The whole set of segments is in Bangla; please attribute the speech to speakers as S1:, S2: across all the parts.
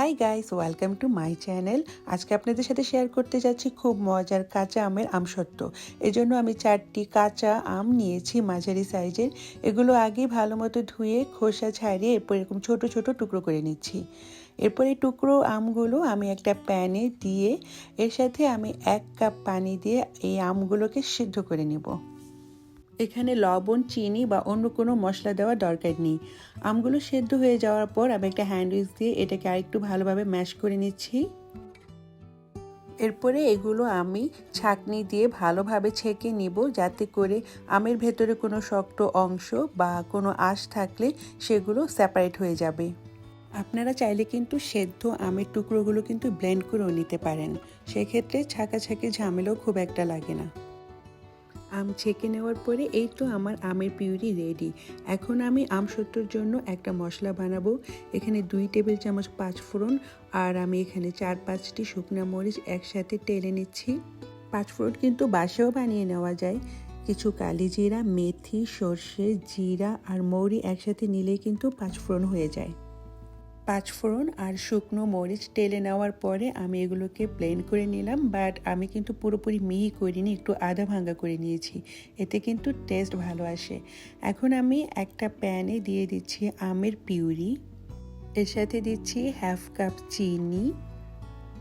S1: Hi guys welcome to my channel আজকে আপনাদের সাথে শেয়ার করতে যাচ্ছি খুব মজার কাঁচা আমের আমসত্ত্ব। এজন্য আমি চারটি কাঁচা আম নিয়েছি মাঝারি সাইজের। এগুলো আগে ভালো মতো ধুয়ে, খোসা ছাড়িয়ে এরপর এরকম ছোট ছোট টুকরো করে নিচ্ছি। এরপর এই টুকরো আমগুলো আমি একটা প্যানে দিয়ে, এর সাথে আমি এক কাপ পানি দিয়ে এই আমগুলোকে সিদ্ধ করে নেব। এখানে লবণ, চিনি বা অন্য কোনো মশলা দেওয়ার দরকার নেই। আমগুলো সেদ্ধ হয়ে যাওয়ার পর আমি একটা হ্যান্ড উইচ দিয়ে এটাকে আরেকটু ভালোভাবে ম্যাশ করে নিচ্ছি। এরপরে এগুলো আমি ছাকনি দিয়ে ভালোভাবে ছেঁকে নিব যাতে করে আমের ভেতরে কোনো শক্ত অংশ বা কোনো আঁশ থাকলে সেগুলো সেপারেট হয়ে যাবে। আপনারা চাইলে কিন্তু সেদ্ধ আমের টুকরোগুলো কিন্তু ব্লেন্ড করেও নিতে পারেন। সেক্ষেত্রে ছাকাছাকি ঝামেলাও খুব একটা লাগে না। আম ছেঁকে নেওয়ার পরে এই তো আমার আমের পিউরি রেডি। এখন আমি আম সত্তর জন্য একটা মশলা বানাবো। এখানে দুই টেবিল চামচ পাঁচ ফোড়ন আর আমি এখানে চার পাঁচটি শুকনা মরিচ একসাথে টেলে নিচ্ছি। পাঁচ ফোড়ন কিন্তু বাসাও বানিয়ে নেওয়া যায়। কিছু কালি জিরা, মেথি, সর্ষে, জিরা আর মৌরি একসাথে নিলেই কিন্তু পাঁচ ফোড়ন হয়ে যায়। পাঁচফোড়ন আর শুকনো মরিচ টেলে নেওয়ার পরে আমি এগুলোকে প্লেন করে নিলাম বাট আমি কিন্তু পুরোপুরি মিহি করিনি, একটু আধা ভাঙ্গা করে নিয়েছি। এতে কিন্তু টেস্ট ভালো আসে। এখন আমি একটা প্যানে দিয়ে দিচ্ছি আমের পিউরি, এর সাথে দিচ্ছি হাফ কাপ চিনি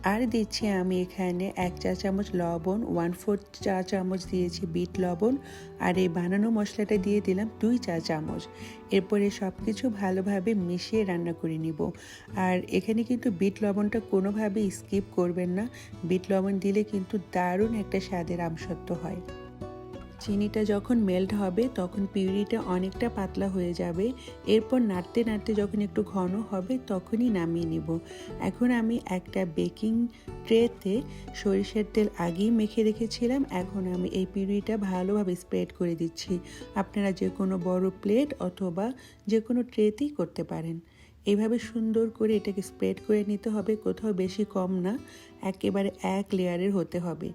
S1: আর দিচ্ছি আমি এখানে এক চা চামচ লবণ ওয়ান ফোর চা চামচ দিয়েছি বিট লবণ, আর এই বানানো মশলাটা দিয়ে দিলাম দুই চা চামচ। এরপরে সব কিছু ভালোভাবে মিশিয়ে রান্না করে নিব। আর এখানে কিন্তু বিট লবণটা কোনোভাবে স্কিপ করবেন না। বিট লবণ দিলে কিন্তু দারুণ একটা স্বাদের আমসত্ব হয়। চিনিটা যখন মেল্ট হবে, তখন পিউরিটা অনেকটা পাতলা হয়ে যাবে। এরপর নাড়তে নাড়তে যখন একটু ঘন হবে, তখনই নামিয়ে নেব। এখন আমি একটা বেকিং ট্রেতে সরিষার তেল আগেই মেখে রেখেছিলাম, এখন আমি এই পিউরিটা ভালোভাবে স্প্রেড করে দিচ্ছি। আপনারা যে কোনো বড় প্লেট অথবা যে কোনো ট্রেতেই করতে পারেন। এইভাবে সুন্দর করে এটাকে স্প্রেড করে নিতে হবে, কোথাও বেশি কম না, একেবারে এক লেয়ারের হতে হবে।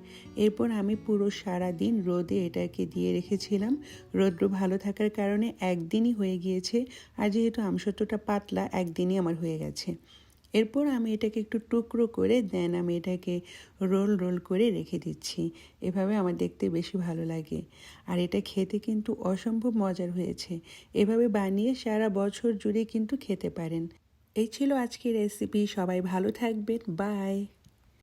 S1: এরপর আমি পুরো সারা দিন রোদে এটাকে দিয়ে রেখেছিলাম। রৌদ্র ভালো থাকার কারণে একদিনই হয়ে গিয়েছে, আর যেহেতু আমসত্বটা পাতলা, একদিনই আমার হয়ে গেছে। এরপর আমি এটাকে একটু টুকরো করে দেন আমি এটাকে রোল রোল করে রেখে দিচ্ছি। এভাবে আমার দেখতে বেশি ভালো লাগে। আর এটা খেতে কিন্তু অসম্ভব মজার হয়েছে। এভাবে বানিয়ে সারা বছর জুড়ে কিন্তু খেতে পারেন। এই ছিল আজকের রেসিপি সবাই ভালো থাকবেন। বাই